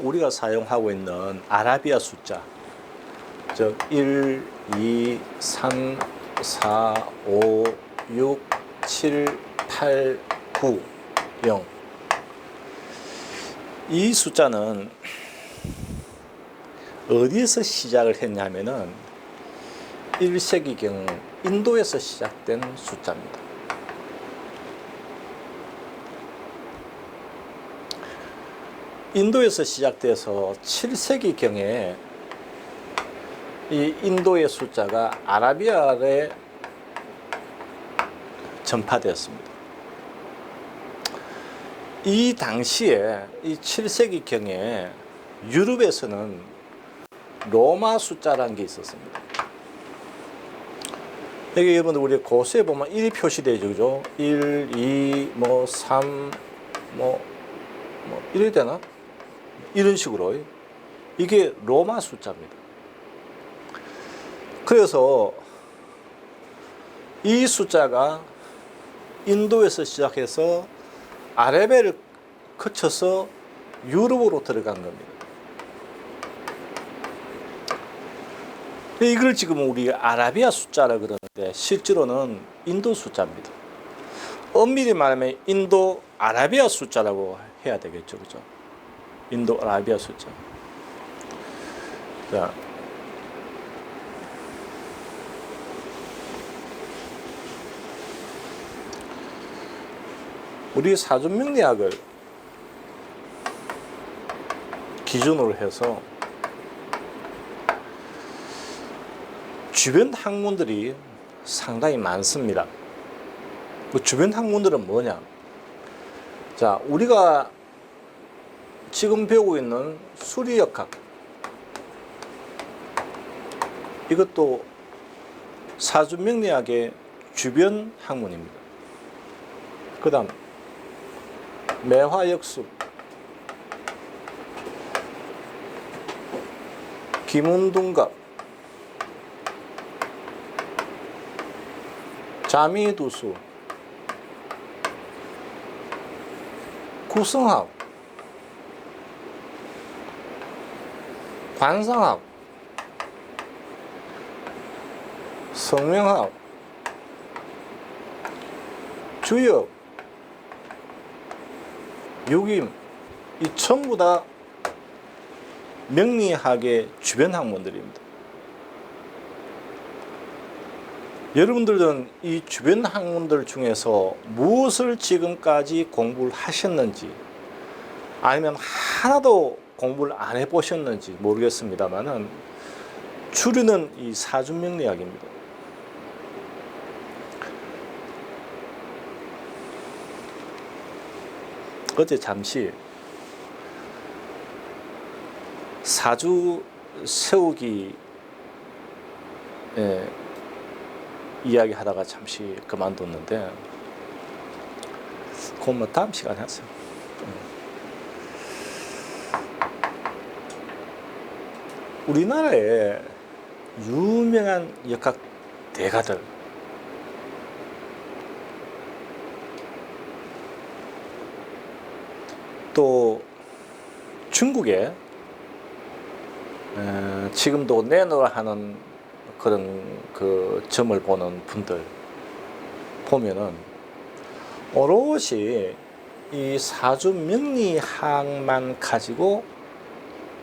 우리가 사용하고 있는 아라비아 숫자 즉 1, 2, 3, 4, 5, 6, 7, 8, 9, 0. 이 숫자는 어디에서 시작을 했냐면은 1세기경 인도에서 시작된 숫자입니다. 인도에서 시작돼서 7세기 경에 이 인도의 숫자가 아라비아에 전파되었습니다. 이 당시에 이 7세기 경에 유럽에서는 로마 숫자라는 게 있었습니다. 여기 여러분들 우리 고수에 보면 1이 표시되죠. 그죠? 1, 2, 뭐 3, 뭐, 뭐 이래야 되나? 이런 식으로. 이게 로마 숫자입니다. 그래서 이 숫자가 인도에서 시작해서 아레베를 거쳐서 유럽으로 들어간 겁니다. 이걸 지금 우리 아라비아 숫자라 그러는데 실제로는 인도 숫자입니다. 엄밀히 말하면 인도 아라비아 숫자라고 해야 되겠죠, 그죠? 인도 아라비아 숫자. 자, 우리 사전 명리학을 기준으로 해서 주변 학문들이 상당히 많습니다. 그 주변 학문들은 뭐냐? 자, 우리가 지금 배우고 있는 수리역학. 이것도 사주명리학의 주변 학문입니다. 그 다음, 매화역술, 김운둔갑, 자미두수, 구성학, 관상학, 성명학, 주역, 유김, 이 전부 다 명리학의 주변 학문들입니다. 여러분들은 이 주변 학문들 중에서 무엇을 지금까지 공부를 하셨는지 아니면 하나도 공부를 안 해보셨는지 모르겠습니다만은 주류는 이 사주명리학입니다. 어제 잠시 사주 세우기 예, 이야기 하다가 잠시 그만뒀는데 그건 뭐 다음 시간에 하세요. 우리나라에 유명한 역학 대가들. 또 중국에 에, 지금도 내노라 하는 그런 그 점을 보는 분들 보면은 오롯이 이 사주 명리학만 가지고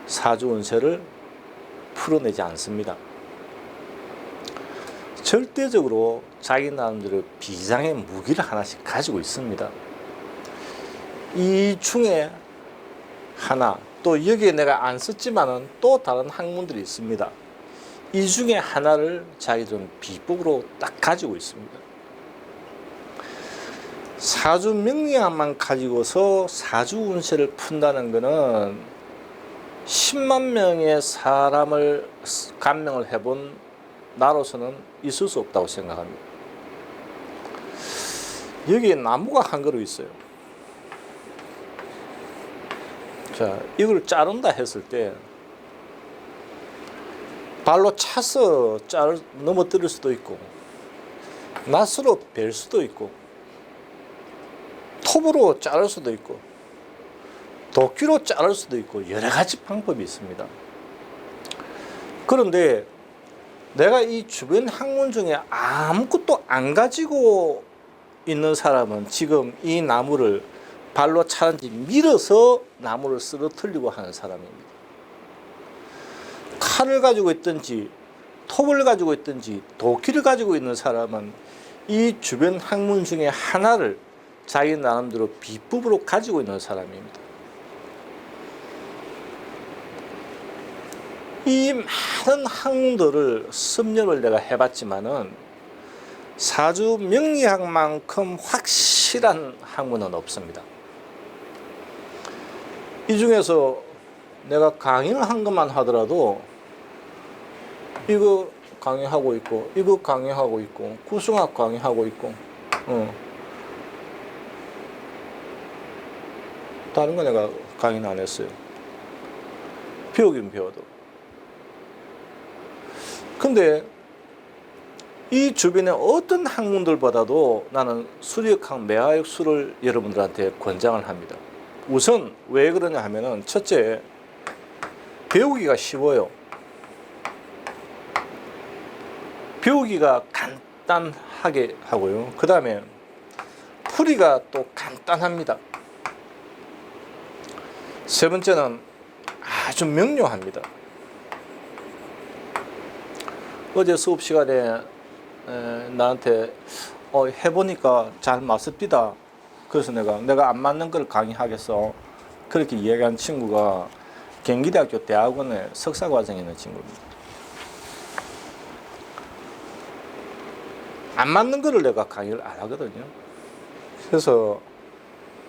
사주 운세를 풀어내지 않습니다. 절대적으로 자기 나름대로 비장의 무기를 하나씩 가지고 있습니다. 이 중에 하나 또 여기에 내가 안 썼지만은 또 다른 학문들이 있습니다. 이 중에 하나를 자기들은 비법으로 딱 가지고 있습니다. 사주 명리학만 가지고서 사주 운세를 푼다는 것은 10만 명의 사람을 감명을 해본 나로서는 있을 수 없다고 생각합니다. 여기에 나무가 한 그루 있어요. 자, 이걸 자른다 했을 때 발로 차서 짤 넘어뜨릴 수도 있고 낫으로 벨 수도 있고 톱으로 자를 수도 있고 도끼로 자를 수도 있고 여러 가지 방법이 있습니다. 그런데 내가 이 주변 학문 중에 아무것도 안 가지고 있는 사람은 지금 이 나무를 발로 차는지 밀어서 나무를 쓰러뜨리고 하는 사람입니다. 칼을 가지고 있든지 톱을 가지고 있든지 도끼를 가지고 있는 사람은 이 주변 학문 중에 하나를 자기 나름대로 비법으로 가지고 있는 사람입니다. 이 많은 학문들을 섭렵을 내가 해봤지만은 사주 명리학만큼 확실한 학문은 없습니다. 이 중에서 내가 강의를 한 것만 하더라도 이거 강의하고 있고 이거 강의하고 있고 구승학 강의하고 있고 어. 다른 거 내가 강의는 안 했어요. 배우긴 배워도. 근데 이 주변의 어떤 학문들보다도 나는 수리역학 매화역 수를 여러분들한테 권장을 합니다. 우선 왜 그러냐 하면은 첫째 배우기가 쉬워요. 배우기가 간단하게 하고요. 그 다음에 풀이가 또 간단합니다. 세 번째는 아주 명료합니다. 어제 수업 시간에 에, 나한테 어, 해보니까 잘 맞습니다. 그래서 내가 내가 안 맞는 걸 강의하겠어. 그렇게 이야기한 친구가 경기대학교 대학원에 석사 과정에 있는 친구입니다. 안 맞는 거를 내가 강의를 안 하거든요. 그래서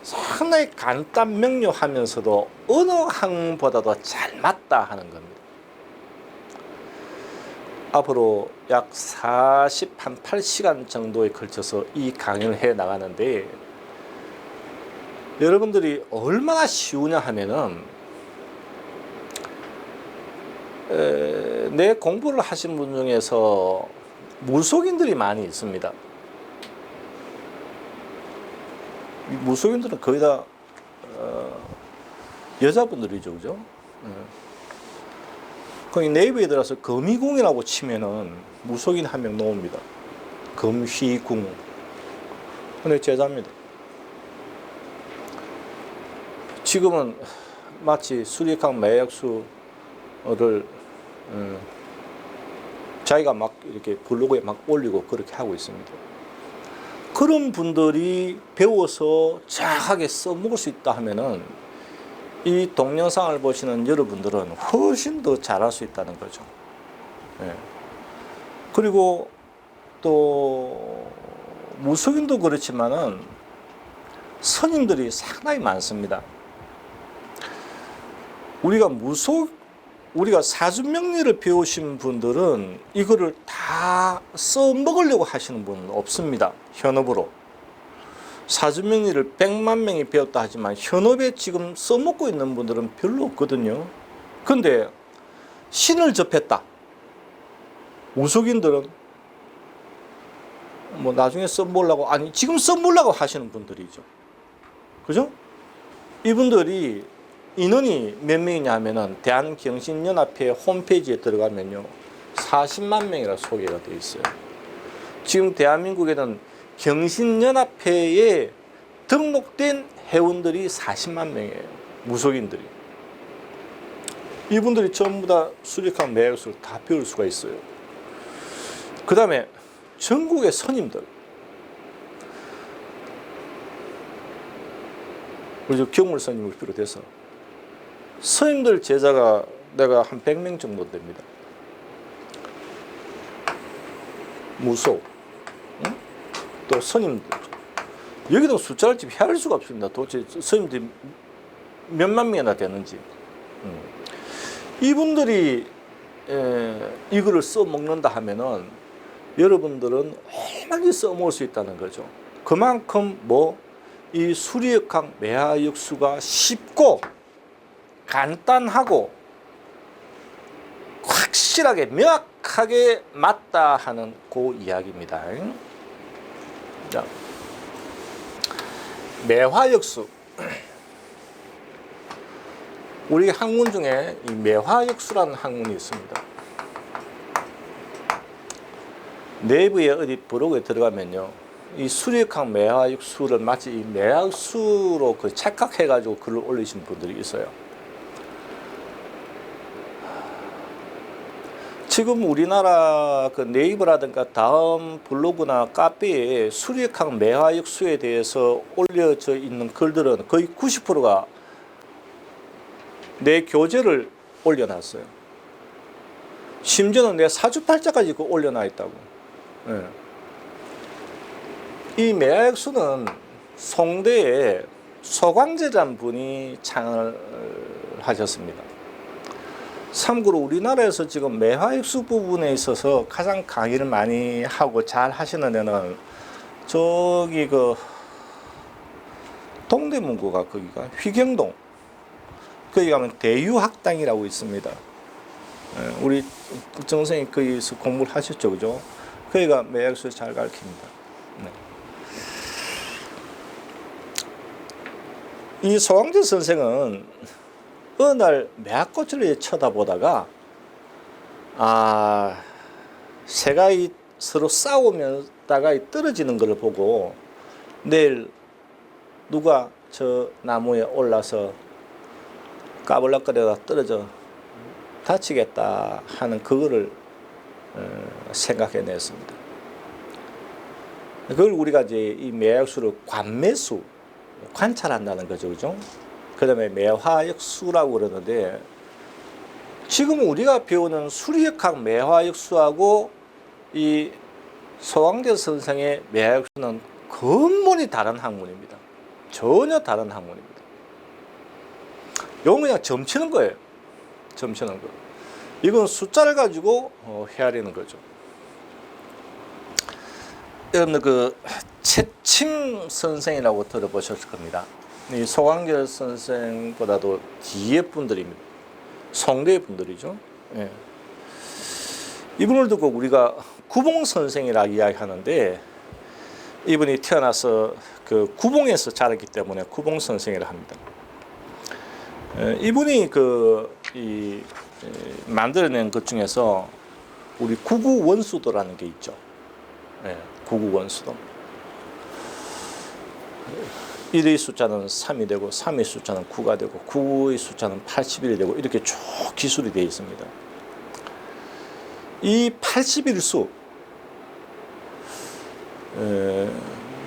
상당히 간단 명료하면서도 어느 학문보다도 잘 맞다 하는 겁니다. 앞으로 약 40, 한 8시간 정도에 걸쳐서 이 강의를 해 나가는데 여러분들이 얼마나 쉬우냐 하면은 에, 내 공부를 하신 분 중에서 무속인들이 많이 있습니다. 이 무속인들은 거의 다 어, 여자분들이죠, 그죠? 예. 거기 네이버에 들어서 금희궁이라고 치면은 무속인 한 명 나옵니다. 금휘궁. 근데 제자입니다. 지금은 마치 수리학 매약수를 음, 자기가 막 이렇게 블로그에 막 올리고 그렇게 하고 있습니다. 그런 분들이 배워서 정확하게 써먹을 수 있다 하면은 이 동영상을 보시는 여러분들은 훨씬 더 잘할 수 있다는 거죠. 예. 그리고 또 무속인도 그렇지만은 선임들이 상당히 많습니다. 우리가 무속 우리가 사주명리를 배우신 분들은 이거를 다 써먹으려고 하시는 분은 없습니다. 현업으로. 사주명리를 100만 명이 배웠다 하지만 현업에 지금 써먹고 있는 분들은 별로 없거든요. 근데 신을 접했다. 우속인들은 뭐 나중에 써보려고 아니 지금 써보려고 하시는 분들이죠. 그죠? 이분들이 인원이 몇 명이냐 하면은 대한경신연합회 홈페이지에 들어가면요. 40만 명이라 소개가 되어 있어요. 지금 대한민국에는 경신연합회에 등록된 회원들이 40만 명이에요. 무속인들이. 이분들이 전부 다 수리학 매약수를 다 배울 수가 있어요. 그 다음에 전국의 선임들. 우리 경물 선임을 비롯해서 스님들 제자가 내가 한 100명 정도 됩니다. 무속, 응? 또 스님들. 여기도 숫자를 지금 헤아릴 수가 없습니다. 도대체 스님들이 몇만 명이나 되는지. 응. 이분들이 에, 이거를 써먹는다 하면은 여러분들은 얼마나 써먹을 수 있다는 거죠. 그만큼 뭐 이 수리역학 매화역수가 쉽고 간단하고 확실하게 명확하게 맞다 하는 그 이야기입니다. 자, 매화역수 우리 학문 중에 이 매화역수라는 학문이 있습니다. 내부에 어디 부록에 들어가면요. 이 수리학학 매화육수를 마치 이 매화육수로 그 착각해가지고 글을 올리신 분들이 있어요. 지금 우리나라 그 네이버라든가 다음 블로그나 카페에 수리학학 매화육수에 대해서 올려져 있는 글들은 거의 90%가 내 교재를 올려놨어요. 심지어는 내 사주팔자까지 그 올려놔 있다고. 예. 이 매화 역수는 송대에 소광제란 분이 창을 하셨습니다. 참고로 우리나라에서 지금 매화육수 부분에 있어서 가장 강의를 많이 하고 잘 하시는 데는 저기 그 동대문구가 거기가 휘경동 거기 가면 대유학당이라고 있습니다. 예, 우리 정선생님 거기서 공부를 하셨죠, 그죠? 거기가 매약수 잘 가르칩니다. 네. 이 소왕재 선생은 어느 날 매화꽃을 쳐다보다가 아 새가 이 서로 싸우면다가 이 떨어지는 것을 보고 내일 누가 저 나무에 올라서 까불락거려가 떨어져 다치겠다 하는 그거를 어, 생각해냈습니다. 그걸 우리가 이제 이 매화역수를 관매수 관찰한다는 거죠, 그죠? 그 다음에 매화역수라고 그러는데 지금 우리가 배우는 수리역학 매화역수하고 이 소왕재 선생의 매화역수는 근본이 다른 학문입니다. 전혀 다른 학문입니다. 이건 그냥 점치는 거예요. 점치는 거. 이건 숫자를 가지고 어, 헤아리는 거죠. 여러분들 그 채침 선생이라고 들어보셨을 겁니다. 이 소광결 선생보다도 뒤에 분들입니다. 송대 분들이죠. 예. 이분을 두고 우리가 구봉 선생이라 이야기하는데 이분이 태어나서 그 구봉에서 자랐기 때문에 구봉 선생이라 합니다. 에, 이분이 그이 만들어낸 것 중에서 우리 구구 원수도라는 게 있죠. 예, 구구 원수도. 1의 숫자는 3이 되고 3의 숫자는 9가 되고 9의 숫자는 81이 되고 이렇게 쭉 기술이 되어 있습니다. 이 81수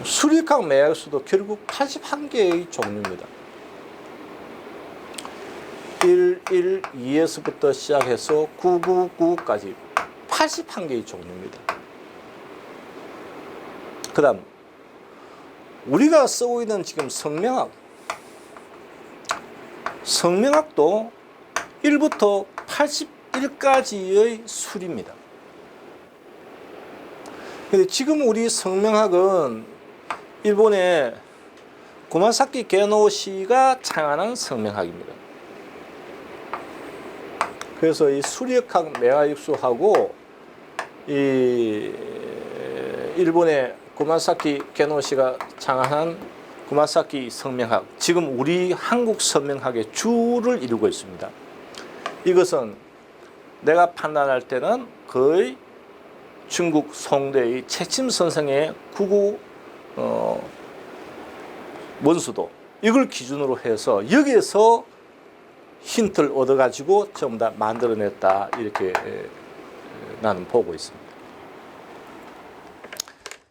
수리학 매약수도 결국 81개의 종류입니다. 1, 1, 2에서부터 시작해서 9, 9, 9까지 81개의 종류입니다. 그 다음, 우리가 쓰고 있는 지금 성명학, 성명학도 1부터 81까지의 술입니다. 근데 지금 우리 성명학은 일본의 고마사키 게노시가 창안한 성명학입니다. 그래서 이 수리역학 매화육수하고 이 일본의 구마사키 게노시가 창안한 구마사키 성명학, 지금 우리 한국 성명학의 주를 이루고 있습니다. 이것은 내가 판단할 때는 거의 중국 송대의 채침 선생의 구구 어, 원수도 이걸 기준으로 해서 여기에서 힌트를 얻어가지고 전부 다 만들어냈다 이렇게 에, 나는 보고 있습니다.